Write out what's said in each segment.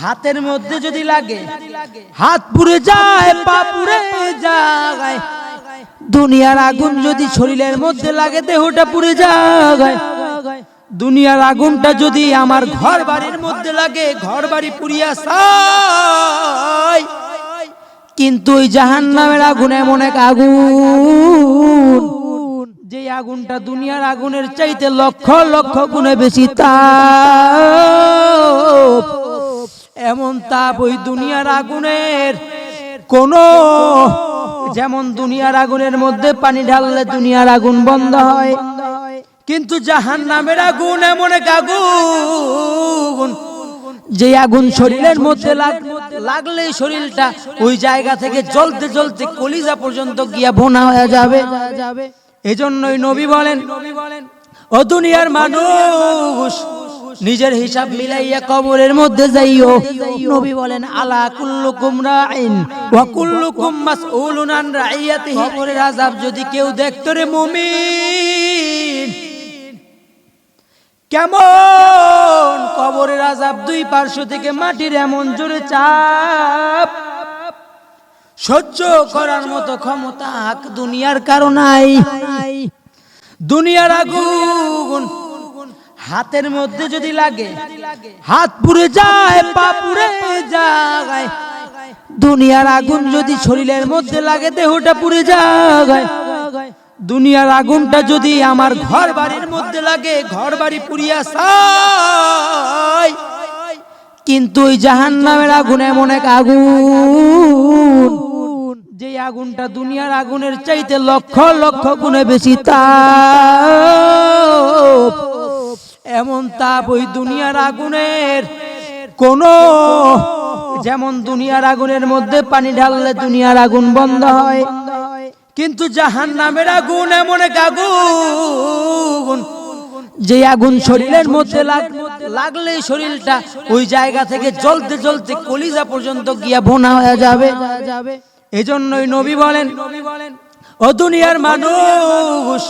হাতের মধ্যে যদি লাগে হাত পুড়ে যায় পা পুড়ে যায়। দুনিয়ার আগুন যদি শরীরের মধ্যে লাগে দেহটা পুড়ে যায়। দুনিয়ার আগুনটা যদি আমার ঘর বাড়ির মধ্যে লাগে ঘর বাড়ি পুড়িয়া কিন্তু ওই জাহান নামের আগুন এমন এক আগুন যে আগুনটা দুনিয়ার আগুনের চাইতে লক্ষ লক্ষ গুণে বেশি তাপ। এমন তাপ ওই দুনিয়ার আগুনের। কোন যেমন দুনিয়ার আগুনের মধ্যে পানি ঢাললে দুনিয়ার আগুন বন্ধ হয়, কিন্তু জাহান নামের আগুন এমন এক আগুন যে আগুন শরীরের মধ্যে লাগ- লাগলেই শরীরটা ওই জায়গা থেকে জ্বলতে জ্বলতে কলিজা পর্যন্ত গিয়া বোনা হয়ে যাবে। এজন্যই নবী বলেন, ও দুনিয়ার মানুষ নিজের হিসাব মিলাইয়া কবরের মধ্যে যাইও। নবী বলেন, আলা কুল্লুকুম রাইন ওয়া কুল্লুকুম মাসউলুন আন রাইয়াতিহি। কবরের আযাব যদি কেউ দেখতো রে মুমিন, কেমন কবরের আজাব দুই পার্শ্ব থেকে মাটির এমন জোরে চাপ। সহ্য করার মতো ক্ষমতা দুনিয়ার কারণাই দুনিয়ার আগুন হাতের মধ্যে যদি লাগে হাত পুড়ে যায় পা পুড়ে যায়। দুনিয়ার আগুন যদি শরীরের মধ্যে লাগে দেহটা পুড়ে যায়। দুনিয়ার আগুনটা যদি আমার ঘর বাড়ির মধ্যে লাগে ঘর বাড়ি পুড়িয়া কিন্তু ওই জাহান নামের আগুন এমন এক আগুন যে আগুনটা দুনিয়ার আগুনের চাইতে লক্ষ লক্ষ গুণে বেশি তাপ। এমন তাপ ওই দুনিয়ার আগুনের, কোন যেমন দুনিয়ার আগুনের মধ্যে পানি ঢাললে দুনিয়ার আগুন বন্ধ হয়। কিন্তু জাহান নামের আগুন এমন এক আগুন যে আগুন শরীরের মধ্যে লাগ- লাগলেই শরীরটা ওই জায়গা থেকে জ্বলতে জ্বলতে কলিজা পর্যন্ত গিয়া বোনা হয়ে যাবে। এজন্যই নবী বলেন, ও দুনিয়ার মানুষ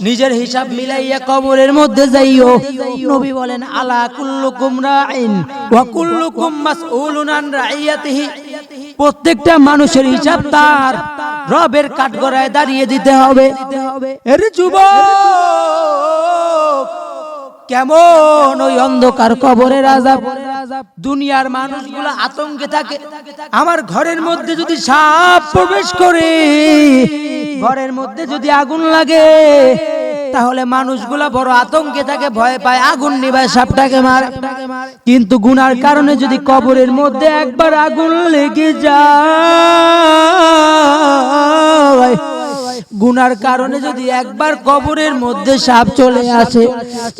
নিজের হিসাব মিলাইয়া কবরের মধ্যে যাইও। নবী বলেন, আলা কুল্লুকুম রাইন ওয়া কুল্লুকুম মাসউলুন আন রাইয়াতিহি। প্রত্যেকটা মানুষের হিসাব তার। রবের কাঠগড়ায় দাঁড়িয়ে দিতে হবে। এর যুবক, কেমন ওই অন্ধকার কবরের আজাব দুনিয়ার মানুষগুলো আতঙ্কে থাকে। আমার ঘরের মধ্যে যদি সাপ প্রবেশ করে ঘরের মধ্যে যদি আগুন লাগে, তাহলে মানুষগুলা বড় আতঙ্কে থাকে, ভয় পায়, আগুন নিবায় সাপটাকে মারে। কিন্তু গুনার কারণে যদি কবরের মধ্যে একবার আগুন লেগে যায়, গুনার কারণে যদি একবার কবরের মধ্যে সাপ চলে আসে,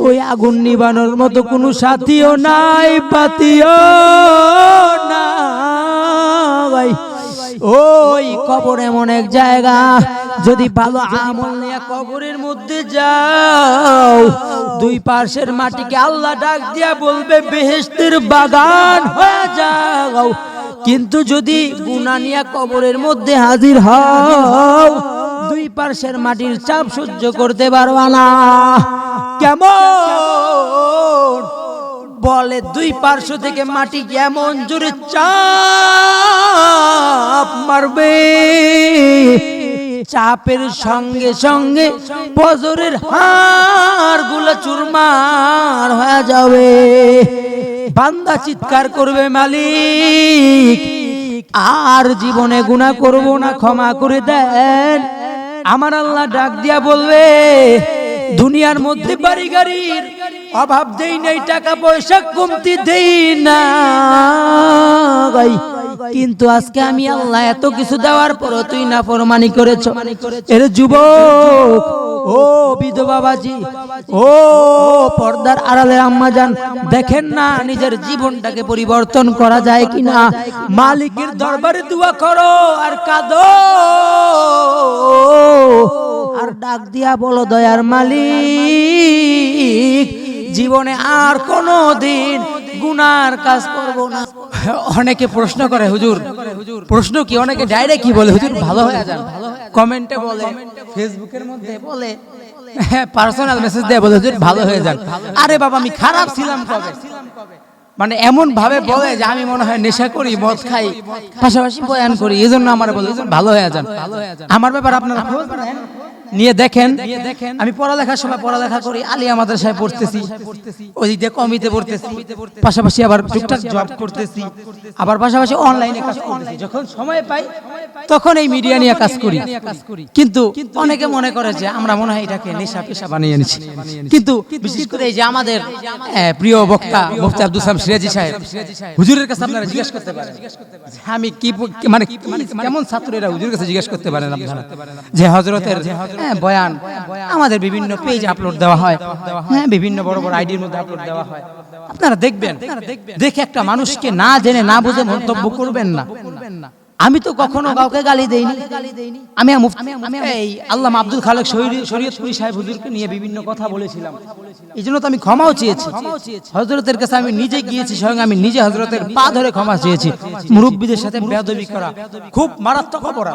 ওই আগুন নিবানোর মতো কোনো সাথীও নাই, পাতিও নাই। ওই কবর এমন এক জায়গা যদি ভালো আমল নিয়ে কবরের মধ্যে যাও, দুই পাশের মাটিকে আল্লাহ ডাক দিয়া বলবে বেহেস্তের বাগান হয়ে যাও। কিন্তু যদি গুনা নিয়া কবরের মধ্যে হাজির হও, দুই পার্শ্বের মাটির চাপ সহ্য করতে পারবা না। কেমন? বলে, দুই পার্শ্ব থেকে মাটি কেমন জোরে চাপ মারবে? চাপের সঙ্গে সঙ্গে বজরের হাড়গুলো চুরমার হয়ে যাবে। বান্দা চিৎকার করবে, মালিক, আর জীবনে গুণা করব না, ক্ষমা করে দেন। আমার আল্লাহ ডাক দিয়া বলবে, দুনিয়ার মধ্যে বাড়ি গাড়ির অভাব দেই নাই, টাকা পয়সা কমতি দেই না কিন্তু আজকে আমি আল্লাহ এত কিছু দেওয়ার পর তুই না ফরমানি করেছ। এর যুবক ও বিধবা বাবাজি ও পর্দার আড়ালে আম্মা যান দেখেন না নিজের জীবনটাকে পরিবর্তন করা যায় কিনা? মালিকের দরবারে দোয়া করো আর কাঁদো। আর ডাক দিয়া বলো দয়ার মালিক জীবনে আর কোনো দিন গুনার কাজ করব না। অনেকে প্রশ্ন করে, হুজুর, প্রশ্ন কি? অনেকে ডাইরেক্ট কি বলে, হুজুর, ভালো হয়ে যান। কমেন্টে বলে ফেসবুকের মধ্যে বলে হ্যাঁ পার্সোনাল মেসেজ দিয়ে বলে, হুজুর, ভালো হয়ে যান। আরে বাবা, আমি খারাপ ছিলাম কবে? মানে এমন ভাবে বলে যে আমি মনে হয় নেশা করি, মদ খাই, পাশাপাশি বয়ান করি এই জন্য আমার বলে "এই জন্য ভালো হয়ে যান। আমার ব্যাপার আপনারা নিয়ে দেখেন আমি পড়ালেখার সময় পড়ালেখা করি আলিয়া সাহেব পড়তেছি ওই দিকে কমিতে পড়তেছি পাশাপাশি আবার টুকটাক জব করতেছি আবার পাশাপাশি অনলাইনে কাজ করতেছি। যখন সময় পাই তখন এই মিডিয়া নিয়ে কাজ করি। কিন্তু অনেকে মনে করে যে আমরা মনে হয় এটাকে নেশা পেশা বানিয়ে নিচ্ছি কিন্তু বিশেষ করে এই যে আমাদের প্রিয় বক্তা মুফতি আব্দুল সালাম সিরাজি সাহেব হুজুরের কাছে আপনারা জিজ্ঞেস করতে পারেন যে আমি কি মানে কেমন ছাত্র এরা হুজুরের কাছে জিজ্ঞেস করতে পারেন আপনারা? যে হজরতের বয়ান আমাদের বিভিন্ন পেজ আপলোড দেওয়া হয়। হ্যাঁ বিভিন্ন বড় বড় আইডির মধ্যে আপলোড দেওয়া হয়। আপনারা দেখবেন দেখে একটা মানুষকে না জেনে না বুঝে মন্তব্য করবেন না। আমি তো কখনো কাউকে গালি দেইনি। আমি এই আল্লাহ আব্দুল খালেক শরীয়তপুরি সাহেব হুজুরকে নিয়ে বিভিন্ন কথা বলেছিলাম। এই জন্য তো আমি ক্ষমাও চেয়েছি। হজরতের কাছে আমি নিজে গিয়েছি স্বয়ং আমি নিজে হজরতের পা ধরে ক্ষমা চেয়েছি। মুরব্বীদের সাথে বেদবি করা খুব মারাত্মক অপরাধ।